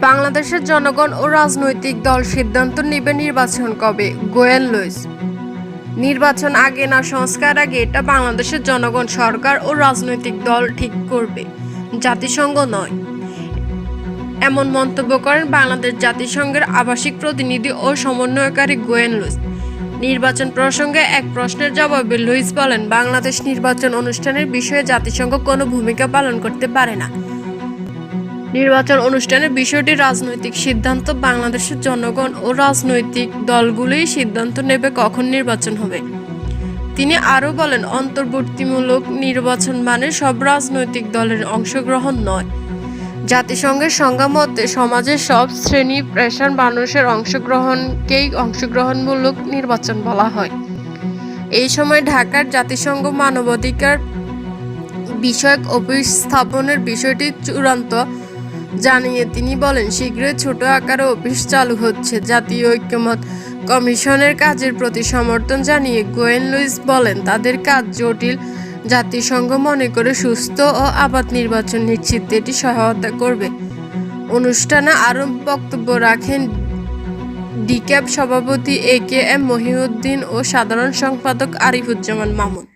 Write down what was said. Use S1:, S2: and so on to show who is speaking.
S1: বাংলাদেশের জনগণ ও রাজনৈতিক দল সিদ্ধান্ত নেবে নির্বাচন কবে? গোয়েল লুইস। নির্বাচন আগে না সংস্কার আগে, এটা বাংলাদেশের জনগণ, সরকার ও রাজনৈতিক দল ঠিক করবে। জাতিসংঘ নয়। এমন মন্তব্য করেন বাংলাদেশ জাতিসংঘের আবাসিক প্রতিনিধি ও সমন্বয়কারী গোয়েন লুইস। নির্বাচন প্রসঙ্গে এক প্রশ্নের জবাবে লুইস বলেন, বাংলাদেশ নির্বাচন অনুষ্ঠানের বিষয়ে জাতিসংঘ কোনো ভূমিকা পালন করতে পারে না। নির্বাচন অনুষ্ঠানের বিষয়টি রাজনৈতিক সিদ্ধান্ত, বাংলাদেশের জনগণ ও রাজনৈতিক দলগুলোই সিদ্ধান্ত নেবে কখন নির্বাচন হবে। তিনি আরও বলেন, অন্তর্বর্তীমূলক নির্বাচন মানে সব রাজনৈতিক দলের অংশগ্রহণ নয়। জাতিসংঘের সংজ্ঞা মতে সমাজের সব শ্রেণি, পেশার মানুষের অংশগ্রহণকেই অংশগ্রহণমূলক নির্বাচন বলা হয়। এই সময় ঢাকার জাতিসংঘ মানবাধিকার বিষয়ক অফিস স্থাপনের বিষয়টি চূড়ান্ত জানিয়ে তিনি বলেন, শীঘ্রই ছোট আকারে অফিস চালু হচ্ছে। জাতীয় ঐক্যমত কমিশনের কাজের প্রতি সমর্থন জানিয়ে গোয়েন লুইস বলেন, তাদের কাজ জটিল। জাতিসংঘ মনে করে সুস্থ ও আবাদ নির্বাচন নিশ্চিত। এটি সহায়তা করবে। অনুষ্ঠানে আরও বক্তব্য রাখেন ডিক্যাব সভাপতি এ কে এম মহিউদ্দিন ও সাধারণ সম্পাদক আরিফুজ্জামান মামুন।